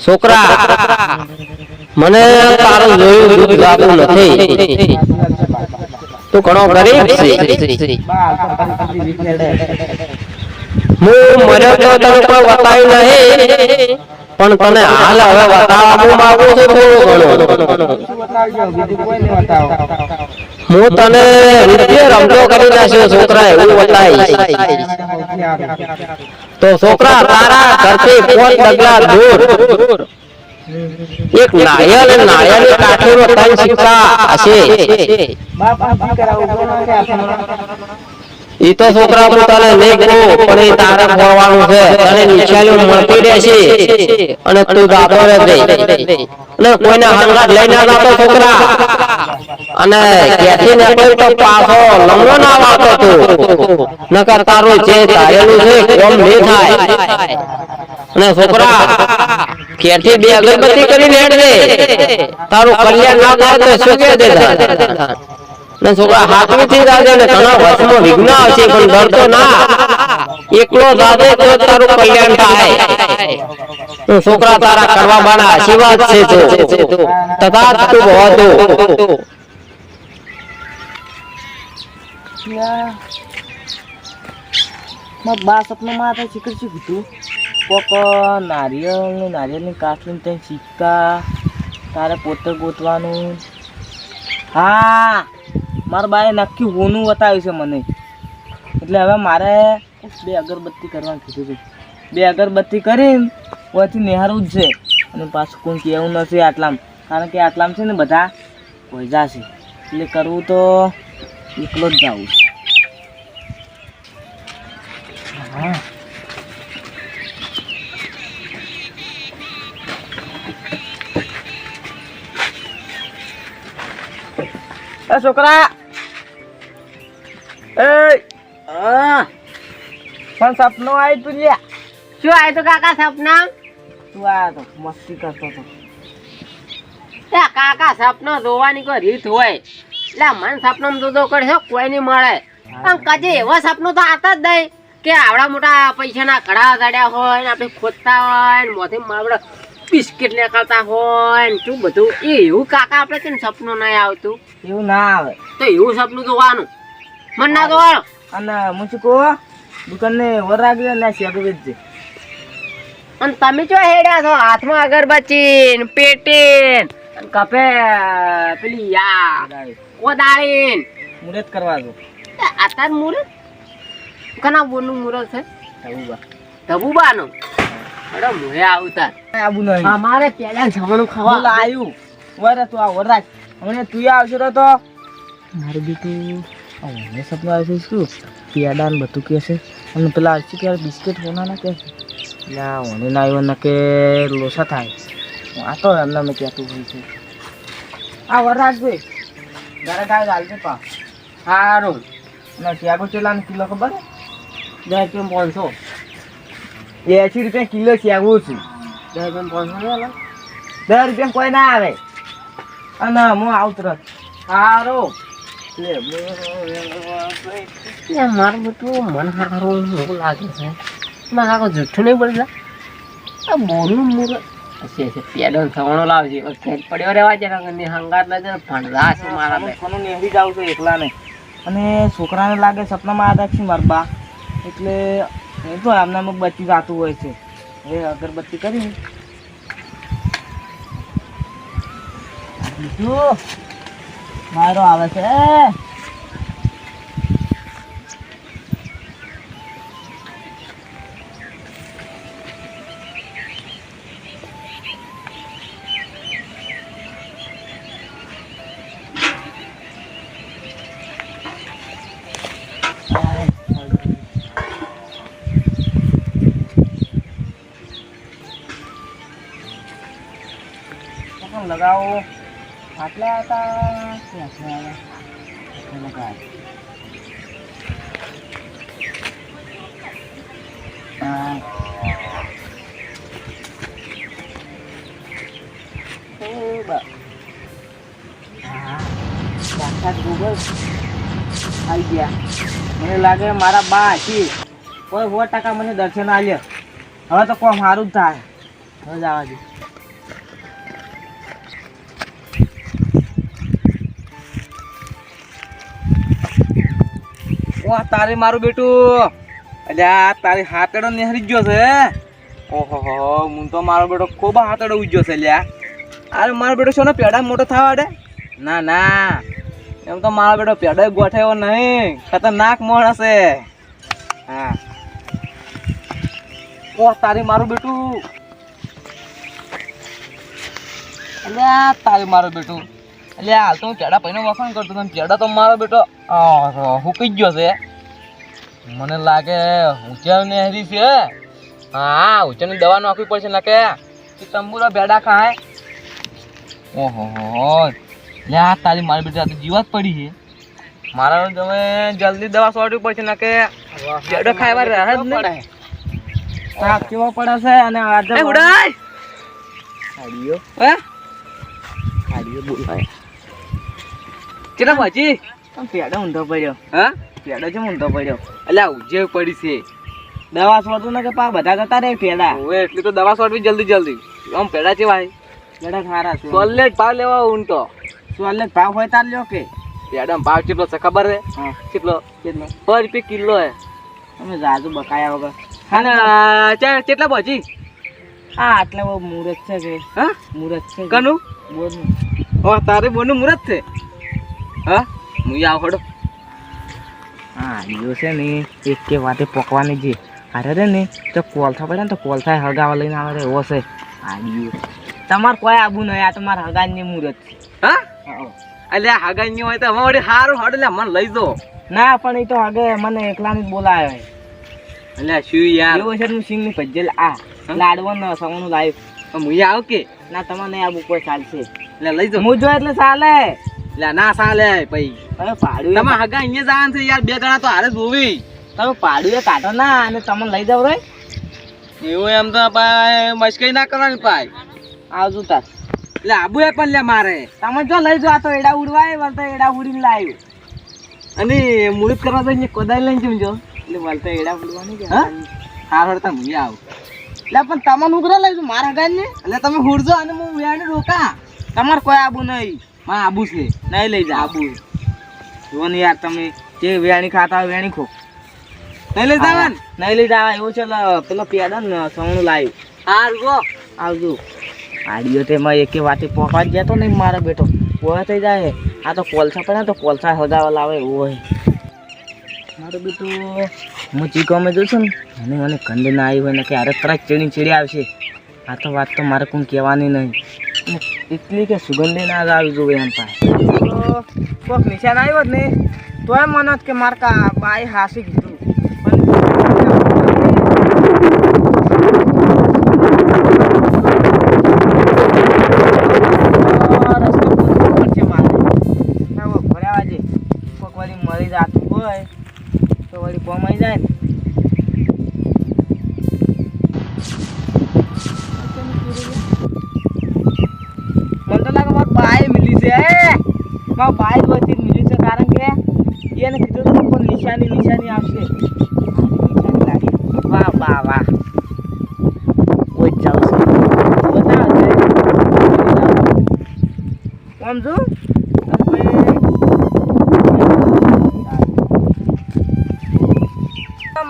છોકરા, મને તારું જોયું દૂધ લાગતું નથી. તું ઘણો ગરીબ હું મને તો તને કોઈ બતાવ્યું નહીં. પણ તને હાલ હવે બતાવવા માંગુ છું થોડું ઘણું હું તને રીતે રમતો કરી નાખ્યો છોકરા એવું બતાવીશ તો છોકરા તારા ઘરથી ફોન ડગલા દૂર એક નાયલ અને નાળિયેરની કાઠીનો ત્રણ સિક્કા હશે ઈ તો છોકરા હું તને નહીં કહું, પણ એ તારે ફોડવાનું છે. તને નિશાનીઓ મળતી રહેશે. અને તું જાતો રહેજે. અને કોઈને હંગાટ લઈને જાતો છોકરા. અને ક્યાંથી ને કોઈ તો પાછો લંગડો ના વાતો તું. નકર તારું જે ધારેલું છે, કોમ નહીં થાય. અને છોકરા, ક્યાંથી બે અગરબત્તી કરીને હેડ દે તારું કલ્યાણ ના થાય તો શું કે દે ને છોકરા હાથવીથી જાજે ને ઘણા વર્ષમાં વિઘ્ન આવશે પણ ડરતો ના. એકલો જાજે તો તારું કલ્યાણ થાય. છોકરા તારા કરવા બાના આશીર્વાદ છે તો તથા તું ભવતો ત્યાં સિક્કા તારે પોતે ગોતવાનું. હા. મારા બાએ નક્કી હોનું બતાવ્યું છે મને. એટલે હવે મારે બે અગરબત્તી કરવાનું કીધું છે બે અગરબત્તી કરીને પછી નિહારવું જ છે. અને પાછું કોઈ કહેવું નથી આટલામાં. કારણ કે આટલામાં છે ને બધા કોઈ જશે એટલે કરવું તો એકલો જ જવું છે. હા. છોકરા! પણ સપનું આવ્યું તું લ્યા શું આવ્યું તું કાકા સપના તું આયા તો મસ્તી કરતો તો કાકા સપનો જોવાની કોઈ રીત હોય એટલે મન સપનો જોતો કરશે કોઈ નહીં મળે પણ કદી એવા સપનું તો આતા જ નહીં કે આવડા મોટા પૈસાના કડા ચડ્યા હોય ને આપણે ખોદતા હોય ને મોથી આપણે બિસ્કિટ નીકળતા હોય ને શું બધું એ એવું કાકા આપણે કેમ સપનું નહીં આવતું એવું ના આવે તો એવું સપનું જોવાનું મન ના જોવાનું અને કહું દુકાનને વર રાખજે ને શેક વેચજે. અને તમે જો હેડ્યા છો? હાથમાં અગરબત્તી ને પેટી ને કપે પેલી યા કોદાળી મુહૂર્ત કરવા દો. આતાર મુરત? કના બોનું મુરત છે? એવું બા ધબુબાનું? અરે મુહે આવતા આબુ નહીં અમારે પેલા જમણું ખાવા. લાયું. વર તું આ વર રાખ તું આવશે તો તો. મારું બીજું મને સપનું આવ્યું છે શું? પેડા ને બધું કહે છે. અને પેલા શું કે બિસ્કિટ હોના કહે છે? ના મને ના આવ્યો ને કે લોસા થાય. આ તો એમને મેં કહેતું હોય છે. આ વરરાજભાઈ. ઘરે કાંઈ હાલશે પા સારું ના ત્યાગો ચેલાનો કિલો ખબર દસ રૂપિયા પાંચસો. એસી રૂપિયા કિલો ત્યાગું છું. દસ રૂપિયા પાંચસો નહીં? દસ રૂપિયા કોઈ ના આવે. અને હું આવતો રહ સારું મારું બધું મન હારું એવું લાગે છે. મારે આખો જુઠ્ઠું નહીં બોલતા. આ બોલું મુરત હશે હશે પેડો થવાનો લાવજે. ખેત પડ્યો રહેવા હંગાત ના જરા ભણવા છે મારા મેં કોનું નેહરી જાવ છું એકલાને. અને છોકરાને લાગે સપનામાં આદા છે મારા બા. એટલે એ તો આમના બચી જાતું હોય છે. હવે અગરબત્તી કરી. બીજું. મારો આવે છે લગાવો. આટલા હતા. હા એ બા સાક્ષાત ગોગલ આવી ગયા. મને લાગે મારા બા હતી કોઈ સો ટકા મને દર્શન આવ્યા હવે તો કોમ સારું જ થાય. હવે જવા દે. વાહ, તારે મારું બેટું. અલ્યા તારી હાતડો નેહરી ગયો છે ઓહો હું તો મારો બેટો ખૂબ હાતડો ઉજ્યો છે, લ્યા. અરે, મારો બેટો શું પેડા મોટો થવા દે ના ના. એમ તો મારો બેટો પેડો ગોઠાયો નહીં. ખતરનાક મોણ હશે. હા. ઓહ, તારી મારું બેટું. અલ્યા, તારી મારું બેટું. એટલે હાલ તો હું પેડા પૈને વખાણ કરતો હતો પેડા તો મારો બેટો હુકી જ ગયો છે. મને લાગે ઉચેર નેહરી છે. હા ઉચેરની દવા નાખવી પડશે લાગે કે તંબુરા ભેડા ખાય? ઓહો હો લે તારી મારી બેટા તો જીવાત પડી છે. મારા તમે જલ્દી દવા સોટવી પડશે ને કે જડો ખાવા રહે જ નહીં. તાપ કેવો પડે છે અને આજે ઉડાય હાડીઓ હે? હાડીઓ બોલાય. કેટલા ભાજી પેડો ઊંધો પડ્યો. હા? પેડો છે ઊંધો પડ્યો? અલ્યા ઉજે પડી છે. દવા સોટવું ને કે પા બધા જતા રે પેડા? ઓએ એટલી તો દવા સોટવી જલ્દી જલ્દી. આમ પેડા છે ભાઈ પેડા ખારા છે. સોલેટ ભાવ લેવા ઊંટો સોલેટ ભાવ હોય તાર લ્યો કે. પેડા ભાવ ચેટલો છે ખબર હે. કેટલો? પર રૂપિયા કિલો હે તમે જાજુ બકાયા વગર. અને ચા કેટલા ભાજી હા આટલા બહુ મુહૂર્ત છે કે. હા? મુહૂર્ત છે કનું? બોનું ઓ તારે બોનું મુહૂર્ત છે? હા? હું આવ ખડો હા ઈયો છે ને એક કે વાતે પકવાની છે. અરે રે ને તો કોલથા પડે ને તો કોલથા હગાવા લઈને આવે એવો છે. હા ઈયો તમાર કોઈ આબુ નહીં આ તમાર હગાની મુહૂર્ત હા? એટલે હગાની હોય તો હવે વળી હડ લે મને લઈ દો ના પણ એ તો હગે મને એકલાને જ બોલાયો એટલે શું યાર? એવો છે હું સિંગની ભજ્જેલ આ લાડવાનું સવાનું લાવ્યું હું આવ કે ના તમારે આબુ કોઈ ચાલશે. એટલે લઈ જાઓ હું જો એટલે ચાલે. એટલે ના ચાલે ભાઈ. પાડ્યું તમે હગા અહીંયા જવાનું છે યાર બે જણા તો હારે જોવી તમે પાડ્યું એ કાઢો ના અને તમને લઈ જાવ રે એવું એમ તો ભાઈ મસ્કરી ના કરવાની ભાઈ. આવજો તાર. એટલે આબુ એ પણ લે મારે. તમે જો લઈ આ તો એડા ઉડવાય વળતા એડા ઉડીને લાવ્યું અને મુહૂર્ત કરવા તો કોદાળી લઈને એટલે વળતા એડા ઉડવાની હા? હા હડતા હું આવું. એટલે પણ તમને ઉઘરે લઈ જાઉં મારા હગા ને એટલે તમે હુડજો અને હું રોકા. તમારે કોઈ આબુ નહીં. માં આબુ છે. નહીં લઈ જા આબુ. જો ને યાર તમે જે વેણી ખાતા હોય વેણી ખો. નહીં લઈ જવા નહીં લઈ જવા એવું છે પેલો પેદા ને સવણું લાવ્યું. આવજો આવજો. આડીઓ તે માં એકે વાતે પોકવા જ જતો નહીં મારો બેટો. પોવા થઈ જાય. આ તો કોલસા પડે તો કોલસા હજાવા લાવે હોય. મારું બેટું હું ચીકવામાં જોઉં છું ને અને મને કંદ ના આવી હોય ને કે અરે તરત ચીડી ચીડી આવશે. આ તો વાત તો મારે કોઈ કહેવાની નહીં. એટલી કે સુગંધી ના જ આવી જોઈએ એમ પાસે. કોઈક નિશાન આવ્યો જ ને તોય મને કે કે મારકા બાઈ હાસી કીધું મારા ભાઈ જ વચ્ચે મળ્યું છે, કારણ કે એને કીધું હતું પણ નિશાની નિશાની આવશે. વાહ વાહ વાહ. કોઈ જ જાવ છે. બતાવે છે આમ જો?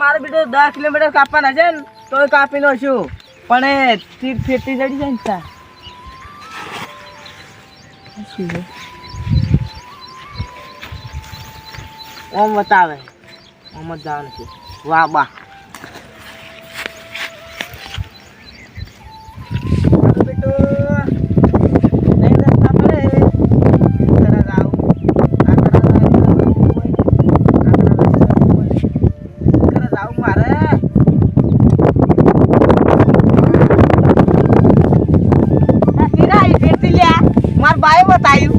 મારે બીજો દસ કિલોમીટર કાપવાના છે ને, તોય કાપી લો છું. પણ એ ફેરતી ચડી જાય ને તા ઓમ બતાવે. ઓમ જ જવાનું છે. વાહ બા મારું બેટું નહીં રસ્તા પડે તરત આવું આ તરત આવું હોય. આ તરત આવું હોય. તરત આવું મારે આ સીધા આવી ફેરથી લ્યા માર બાએ બતાવ્યું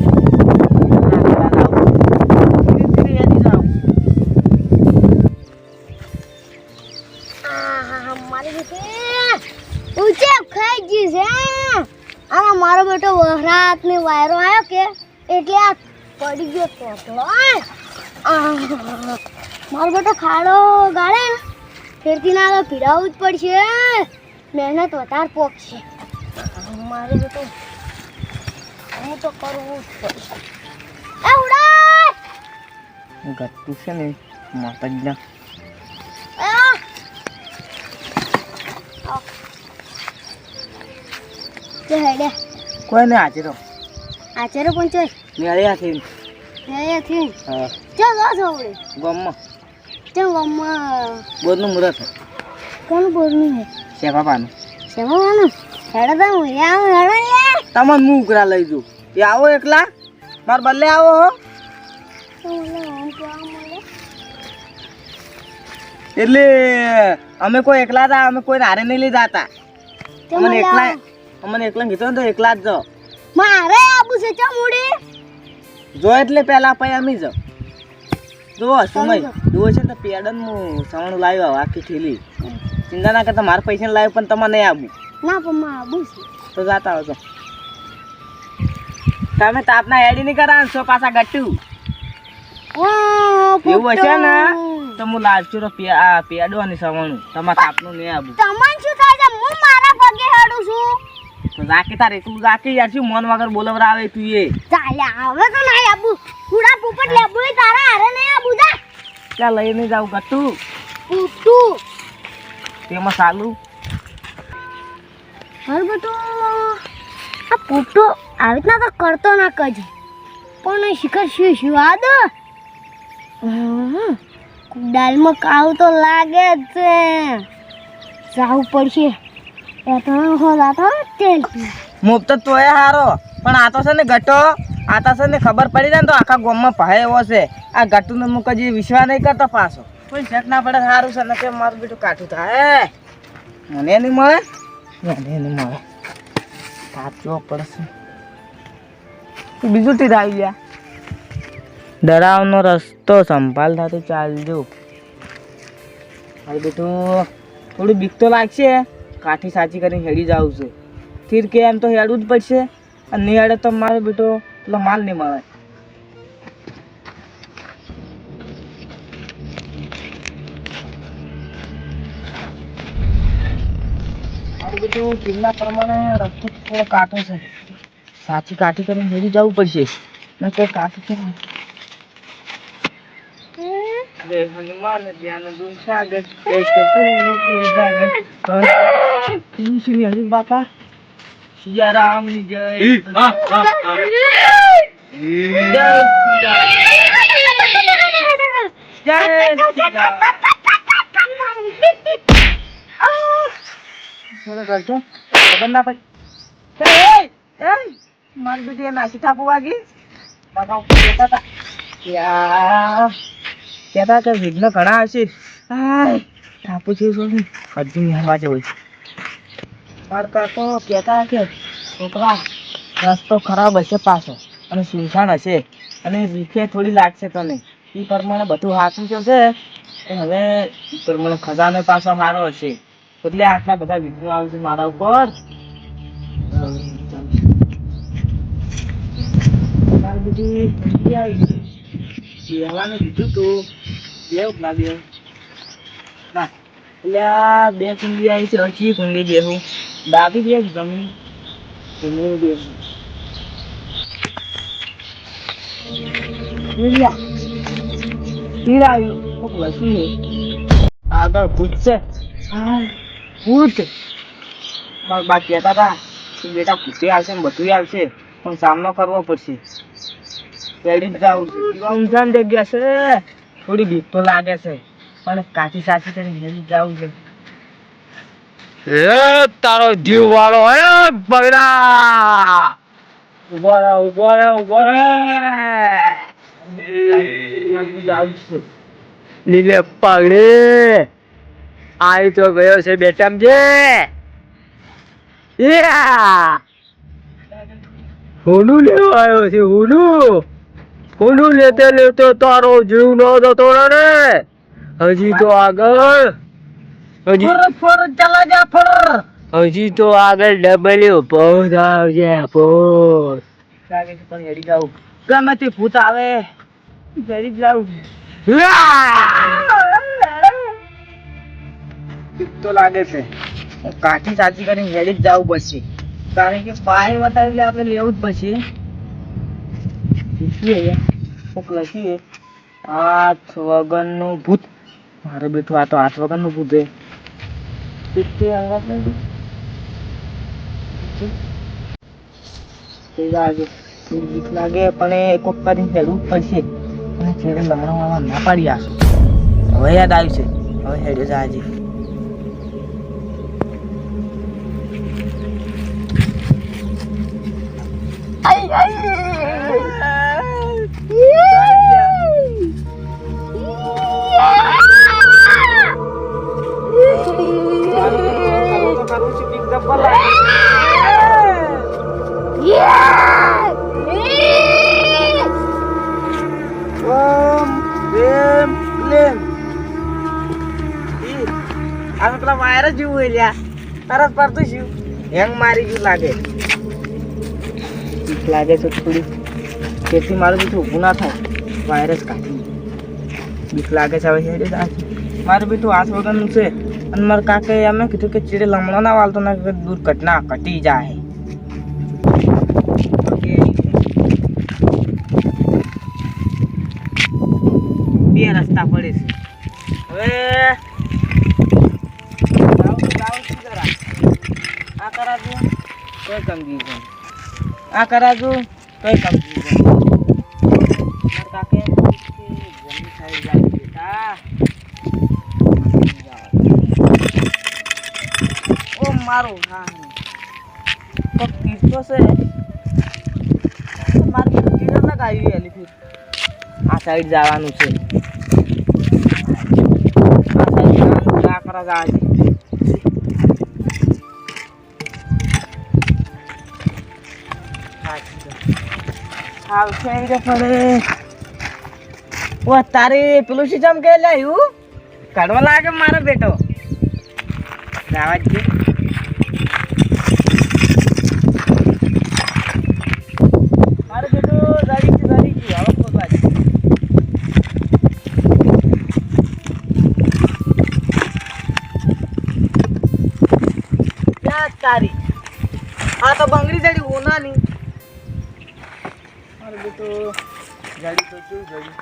મારી બેટી ઊંચે ખાઈ ગઈ છે અને મારો બેટો વહરાત ને વાયરો આવ્યો કે એટલે આ પડી ગયો તો તો. મારો બેટો ખાડો ગાળે ને ફેરથી ના તો પીડાવવું જ પડશે. મહેનત વધારે પોકશે મારે બેટો હું તો કરવું જ પડશે. એ ઉડાય ગટ્ટુ છે ને માતાજીના. કોઈ આ. આજે લે હેડે કોઈ મેળ્યા થી પંચાય મેળ્યા અહીંયાથી હા. ચાલ આ જોવડે ગામમાં. ચાલ ગામમાં? બોધનું મુહૂર્ત કોનું બોલનું હે શેફાપાનું શેમાં હેડો તો હું આવ હેડો લે તમને હું લઈ જઉં. એ આવો એકલા. માર બદલે આવો હો. એટલે અમે કોઈ એકલા હતા અમે કોઈ હારે નહીં લઈ જતા અમને એકલા અમને એકલા કીધું ને તો એકલા જ જાઓ. મારે છે ચા મૂડી? જો એટલે પહેલા પછી અમે જાઓ જુઓ સુમય જુઓ છે તો પેડન હું સવણ લાવ્યો આખી થેલી ચિંતા ના કરતા મારા પૈસા લાવ્યો પણ તમારે નહીં આવું ના પણ માં આવું છે. તો જાતા આવજો તમે તાપના એડી નહીં કરા છો પાછા ગટ્ટુ. એવું હશે ને? તો હું લાવશું તો પેડો અને સવણું તમારે તાપનું નહીં આવું તમને શું થાય છે? હું મારા પગે હડું છું. રાખી તારે તું રાખી યાર શું મન વગર બોલવરાવે તું એ? ચાલે આવે તો નહીં આબુ પૂરા પોપટ લેબુ તારા હારે નહીં આબુ જા. ત્યાં લઈને જાવ ગટુ પૂતું તેમાં સાલું હર બેટો આ પોપટો આવી રીતના તો કરતો ના કજ. પણ શિખર શું શિવાદ દાલમાં કાવ તો લાગે જ છે. જાવું પડશે. એ તો હો મુફ તો હારો. પણ આ તો છે ને ગટ્ટો આ તો છે ને ખબર પડી જાય ને તો આખા ગામમાં ભાઈ એવો છે. આ ગટ્ટુનો મુક કજી વિશ્વાસ નહીં કરતો પાછો. કોઈ શક ના પડે સારું છે ને મારું બેટું કાઠું થાય. મને નહીં મળે? મને નહીં મળે. કાચો પડશે બીજું તીર આવી ગયા ડરાવનો રસ્તો સંભાળ થતો ચાલજો. હવે બેટું, થોડું બીક તો લાગશે. કાઠી સાચી કરીને હેડી જાવ છું. તીર કે એમ તો હેડવું જ પડશે. અને નહીં હેડે તો મારો બેટો પેલો માલ નહીં મળે. પ્રમાણે રસ્તો કાટો છે. સાચી કાઠી કરીને હેડી જવું પડશે. નહીં કે કાઠી છે ને જય હનુમાન ધ્યાન દુન સાગર જય કપૂર સાગર શ્રી શ્રી હરિ બાપા સિયારામની જય જય જય શ્રીરામ. થોડો કરજો ખબર ના પડી એ, એ, મારી બેટી નાસી થાપુ વાગી બાપા ઉપર બેઠા હતા. યા, કહેતા કે વિઘ્ન ઘણા હશે. ટાપુ છે શું? હજુ નિહાળવા જવું. છે મારા કાકો કહેતા કે છોકરા, રસ્તો ખરાબ હશે પાછો અને સુનસાન હશે અને વિખે થોડી લાગશે તને. એ પ્રમાણે બધું હાથું જે છે, એ હવે પ્રમાણે ખજાનો પાછો મારો હશે. એટલે આટલા બધા વિઘ્નો આવે છે મારા ઉપર. બીજી આવી. ગઈ. બેહવાનું તું બેવ ના બેવ ના એટલે આ બે કુંડી આવી છે હજી કુંડી બેહું. ડાબી બે જમીન. જમીન છે. આગળ હતા બેટા પૂછી આવશે ને બધું આવશે પણ સામનો કરવો પડશે. ઊંઝાણ જગ્યા છે. થોડી બીક તો લાગે છે. પણ કાચી સાચી કરીને હેરી જવું છે. એ તારો જીવ વાળો હે બગડા! ઊભો રહે ઊભો રહે ઊભો રહે! લીલે પગડે! આવી તો ગયો છે બેટામ જે હોનું હુનું લેવા આવ્યો છે હુનું હુનું લેતે લેતે તારો જીવ નો જતો રે હજી તો આગળ હજી ફર ચલા જા ફર હજી તો આગળ ડબલ્યુ પહોંચ આવજે પહોંચ લાગે છે પણ હેડી જાવું ગમે ભૂત આવે. જરી જાઉં. તો લાગે છે કાઠી સાચી કરીને હેડી જ જવું પછી. કારણ કે પાણી વધારે આપણે લેવું જ પડશે લખીએ કોક લખીએ હાથ વગરનું ભૂત. મારે બેઠું આ તો હાથ વગરનું ભૂત લાગે, પણ એ કોક કરીને હેડવું પડશે ના પાડી આશું. હવે યાદ આવ્યું છે. હવે હેડ્યો છે ઓમ પ્રેમ પ્રેમ આ પેલા વાયર જ જેવું લ્યા. તરત પડતું શું હેંગ મારી ગયું લાગે. લાગે છે થોડી. તેથી મારું બીજું ઊભું ના થાય. વાયરસ કાઢી. બીક લાગે છે હવે હેડે જ. મારું બીજું હાથ વગરનું છે. અને મારા કાકે એમ કીધું કે ચીડે લમણો ના વાળતો ના દૂર ઘટના ઘટી જાય. રસ્તા પડે છે. હવે. આ કરાજુ તોય કન્ફ્યુઝન આ કરાવજો તોય કન્ફ્યુઝન કાકે જાય બેટા. ઓ મારું હા તો પીતો છે. મારે લગાવી લગાવ્યું એલિફિટ આ સાઈડ જવાનું છે આ સાઈડ કરા જવા છે આવશે એવી પડે ઓ તારે પેલું શું ચમ કે લાયું કાઢવા લાગે મારો બેટો જવા જ દે. મારો બેટો જડી ગયું જડી ગયું હવે ખોદવા દે. ક્યાં તારી આ તો બંગડી જડી ઓનાની મારો તો જડી તો શું જડી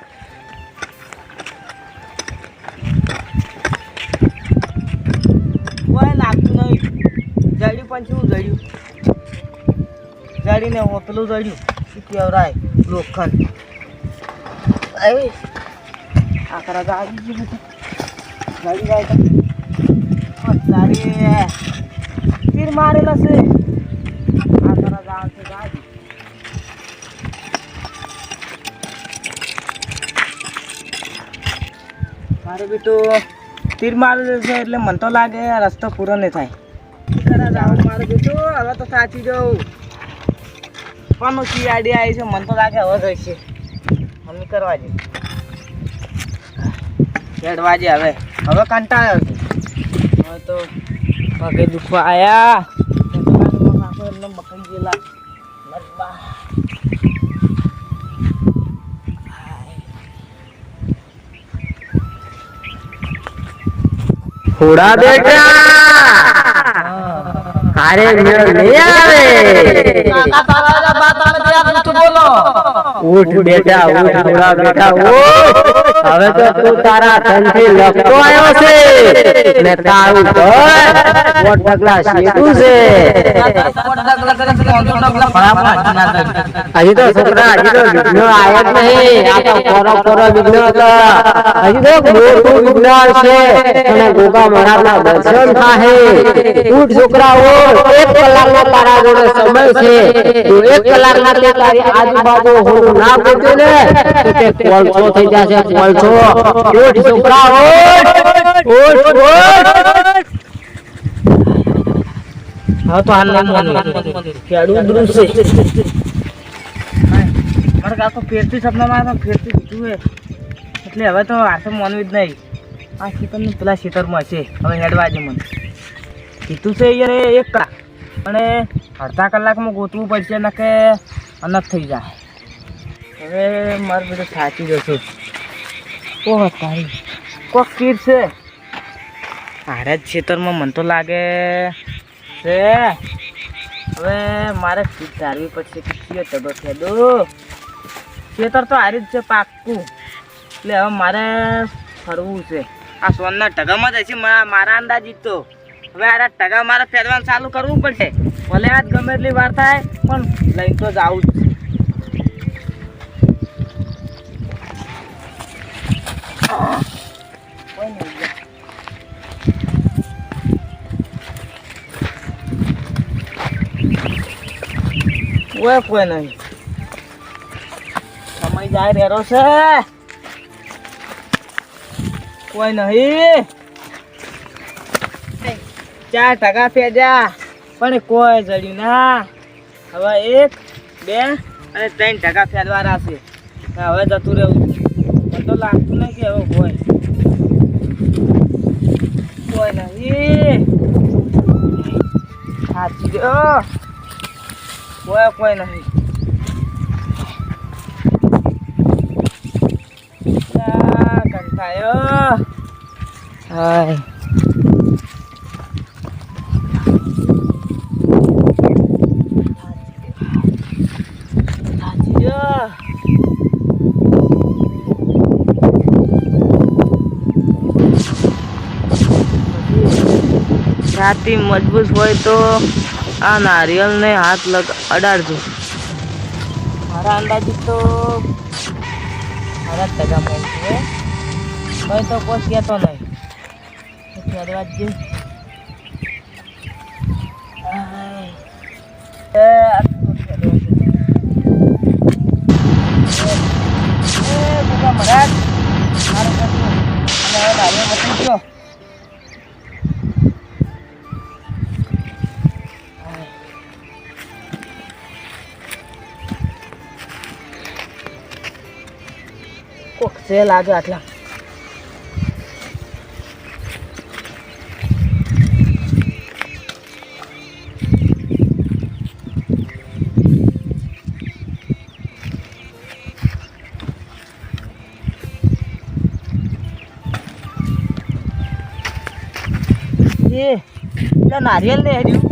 કોઈ લાગતું નહીં. જડ્યું પણ શું જડ્યું? જડીને હોતલું જડ્યું. શું કહેવરાય? લોખંડ. આવી. આકરા ગાડી જડી જાય ઓ તારી તીર મારેલો છે. આ તરફ આવશે ગાડી. મારે બી તીર મારેલું છે એટલે મને તો લાગે આ રસ્તો પૂરો નહીં થાય. કરા જાવ મારે બી તો, હવે તો સાચી જવું પણ સી આઈડિયા આવી છે મને તો લાગે હવે જઈશે મમ્મી કરવા જઈ ચડવા જે હવે. હવે કંટાળ્યો હવે તો પગે દુખવા આયા એમને બકરી ગયેલા મરબા થોડા બેટા અરે મેળ નહીં આવે ઉઠ બેટા ઉઠ થોડા બેટા ઉઠ હવે તો તું તારા ધનથી લખતો આવ્યો છે ને તારું ઘર પોટ ડગલા શેઠું છે. હજી તો છોકરા, હજી તો વિઘ્ન આવ્યો જ નહીં. આ તો કોરો કોરો વિઘ્ન હતો. હજી તો મોટું વિઘ્ન છે અને ગોગા મહારાજના દર્શન થાય ઉઠ છોકરા ઉઠ એક કલાકનો તારા જોડે સમય છે એક કલાકમાં તે તારી આજુબાજુ ના પોતે ને તો તે કોલસો થઈ જશે કોલસો. ઓઠ છોકરા ઓઠ ઓઠ ઓઠ હા તો હાલ નહીં માનવું. ખેડૂત દૃશ્ય. મારે કાકો ફેરથી સપનામાં આવ્યા ફેરથી કીધું હે એટલે હવે તો આસે માનવી જ નહીં. આ ખેતરનું પેલા ખેતરમાં છે. હવે હેડવા જે મને. કીધું છે યાર એક કલાક અને અડધા કલાકમાં ગોતવું પડશે ને કે અનજ થઈ જાય. હવે મારે બધું થાકી જશું. ઓહ તારી. કોક કીર છે. હારે જ ખેતરમાં મને તો લાગે છે. હવે મારે સીટ ધારવી પડશે કે કયો ટગો ખેડો? ખેતર તો હારી જ છે પાક્કું. એટલે હવે મારે ફરવું છે. આ સોનના ટગામાં જ હશે મારા અંદાજિત તો. હવે આ ટગા મારે ફેરવાનું ચાલુ કરવું પડશે. ભલે આજ ગમે એટલી વાર થાય પણ લઈને તો જવું જ. કોઈ કોઈ નહીં. સમય જાય રહેરો છે. કોઈ નહીં. ચાર ટકા ફેજા પણ કોઈ જડ્યું ના. હવે એક, બે અને ત્રણ ટકા ફેરવાના છે. હવે જતું રહેવું લાગતું નહીં કે હવે કોઈ કોઈ નહીં સાચી ગયો કોઈ કોઈ નહીં. આ કંટાળ્યો. હાય. છાતી મજબૂત હોય તો આ નારિયેળને હાથ લગ અડાડજો. મારા અંદાજે તો મારા ટકા મળશે. કોઈ તો કોઈ કહેતો નહીં. ફેરવા જ કોક છે લાગે આટલા. એ નારિયેલ ને હેડ્યું.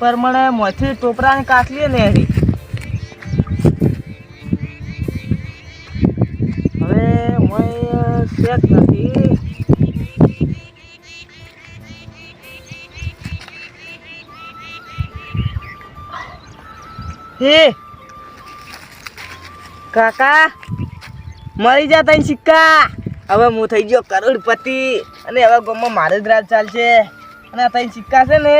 દીધું મને મોથી કાટલી ને એની હવે મોય શેક નથી હે! કાકા, મરી જા તઈ સિક્કા. હવે હું થઈ ગયો કરોડપતિ. અને હવે ગામમાં મારે જ રાજ ચાલશે. અને તઈ સિક્કા છે ને?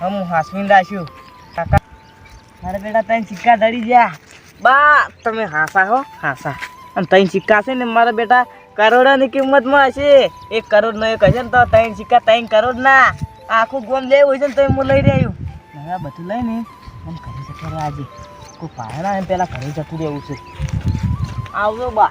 હવે હું હાસવીને રાખ્યું. કાકા, મારે બેટા તઈ સિક્કા ધરી ગયા. બા, તમે હાસા હો? હાસા. અને તઈ સિક્કા છે ને મારા બેટા કરોડોની કિંમતમાં હશે. એક કરોડ નો એક હશે ને તો ત્રણ સિક્કા ત્રણ કરોડ ના આખું ગોમ લેવું છે ને તો હું લઈ રહ્યું. આ બધું લઈને મને ઘરે જતો આજે. કોઈ પાયણા એમ પેલા ઘરે જતું રહેવું છે. આવજો બા.